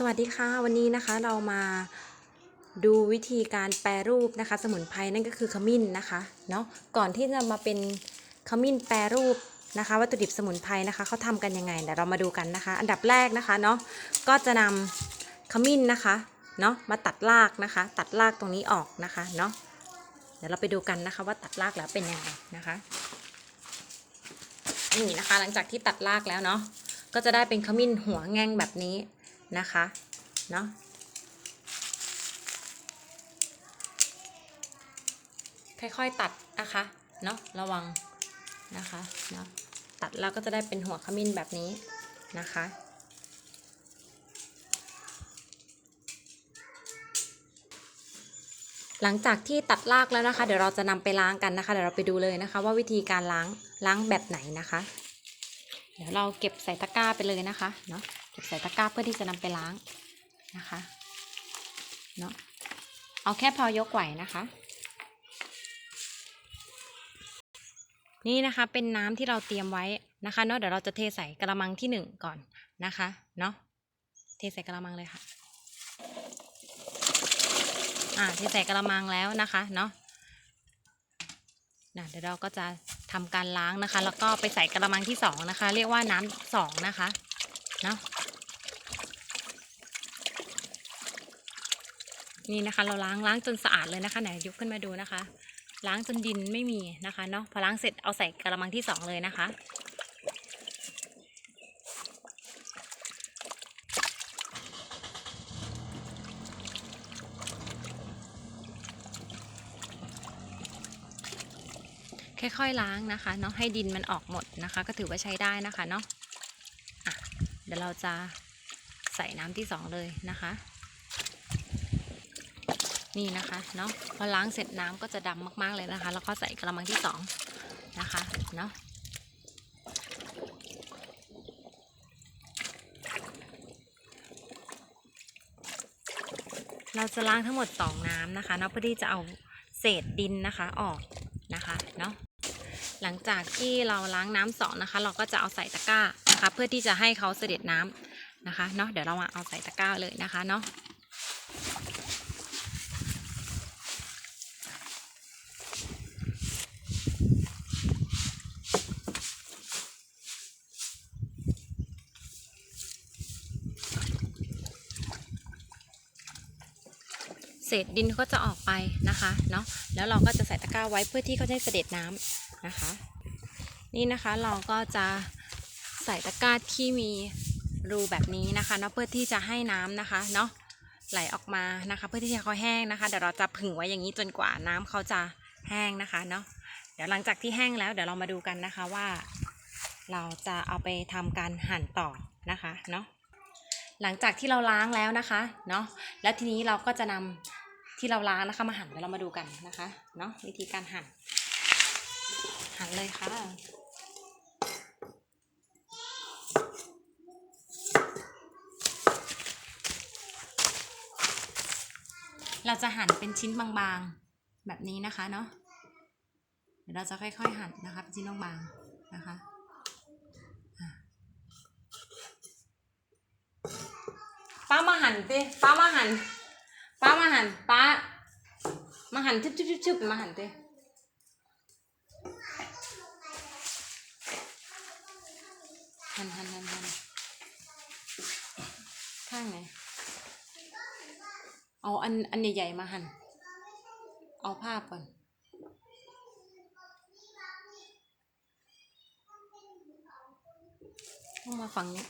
สวัสดีค่ะวันนี้นะคะเรามาดูวิธีการแปรรูปนะคะ สมุนไพรนั่นก็คือขมิ้นนะคะเนาะก่อนที่จะมาเป็นขมิ้นแปรรูปนะคะ วัตถุดิบสมุนไพรนะคะเขาทำกันยังไงเดี๋ยวเรามาดูกันนะคะ อันดับแรกนะคะเนาะก็จะนำขมิ้นนะคะเนาะมาตัดรากนะคะ ตัดรากตรงนี้ออกนะคะเนาะเดี๋ยวเราไปดูกันนะคะว่าตัดรากแล้วเป็นยังไงนะคะนี่นะคะ หลังจากที่ตัดรากแล้วเนาะก็จะได้เป็นขมิ้นหัวแง่งแบบนี้ นะคะเนาะค่อยๆตัดนะคะเนาะระวังนะคะเนาะตัดแล้วก็จะได้เป็นหัวขมิ้นแบบนี้นะคะหลังจากที่ตัดรากแล้วนะคะ เดี๋ยวเราจะนำไปล้างกันนะคะ เดี๋ยวเราไปดูเลยนะคะ ว่าวิธีการล้างล้างแบบไหนนะคะ เดี๋ยวเราเก็บใส่ตะกร้าไปเลยนะคะเนาะเก็บใส่ตะกร้าเพื่อที่จะนำไปล้างนะคะเนาะเอาแค่พอยกไหวนะคะ นี่นะคะเป็นน้ำที่เราเตรียมไว้นะคะเนาะเดี๋ยวเราจะเทใส่กระมังที่หนึ่งก่อนนะคะเนาะเทใส่กระมังเลยค่ะอ่าเทใส่กระมังแล้วนะคะเนาะ นะเดี๋ยวเราก็จะทำการล้างนะคะ แล้วก็ไปใส่กระมังที่สองนะคะ เรียกว่าน้ำสองนะคะเนาะนี่นะคะ เราล้างล้างจนสะอาดเลยนะคะไหนยกขึ้นมาดูนะคะ ล้างจนดินไม่มีนะคะเนาะพอล้างเสร็จเอาใส่กระมังที่สองเลยนะคะ ค่อยๆล้างนะคะเนาะให้ดินมันออกหมดนะคะ ก็ถือว่าใช้ได้นะคะเนาะอะเดี๋ยวเราจะใส่น้ำที่สองเลยนะคะ นี่นะคะเนาะพอล้างเสร็จน้ำก็จะดำมากๆเลยนะคะ แล้วก็ใส่กระมังที่สองนะคะเนาะเราจะล้างทั้งหมดสองน้ำนะคะเนาะเพื่อที่จะเอาเศษดินนะคะออกนะคะเนาะ หลังจากที่เราล้างน้ำสองนะคะ เราก็จะเอาใส่ตะกร้านะคะ เพื่อที่จะให้เขาเสด็จน้ำนะคะเนาะเดี๋ยวเรามาเอาใส่ตะกร้าเลยนะคะเนาะเศษดินก็จะออกไปนะคะเนาะแล้วเราก็จะใส่ตะกร้าไว้เพื่อที่เขาจะได้เสด็จน้ำ นะคะ นี่นะคะเราก็จะใส่ตะกร้าที่มีรูแบบนี้นะคะเนาะเพื่อที่จะให้น้ำนะคะเนาะไหลออกมานะคะ เพื่อที่จะเขาแห้งนะคะเดี๋ยวเราจะผึ่งไว้อย่างนี้จนกว่าน้ำเขาจะแห้งนะคะเนาะเดี๋ยวหลังจากที่แห้งแล้วเดี๋ยวเรามาดูกันนะคะว่า เราจะเอาไปทำการหั่นต่อนะคะเนาะหลังจากที่เราล้างแล้วนะคะเนาะแล้วทีนี้เราก็จะนำที่เราล้างนะคะมาหั่นเดี๋ยวเรามาดูกันนะคะเนาะวิธีการหั่น หั่นเลยค่ะ เราจะหั่นเป็นชิ้นบางๆ แบบนี้นะคะเนาะเดี๋ยวเราจะค่อยๆหั่นนะคะเป็นชิ้นบางๆนะคะป้ามาหันติป้ามาหันป้ามาหันป้ามาหันทึบทึบทึบทึบมาหันติ หันหันหันหันข้างไหน เอาอันอันใหญ่ๆมาหัน เอาภาพก่อน ต้องมาฝั่งนี้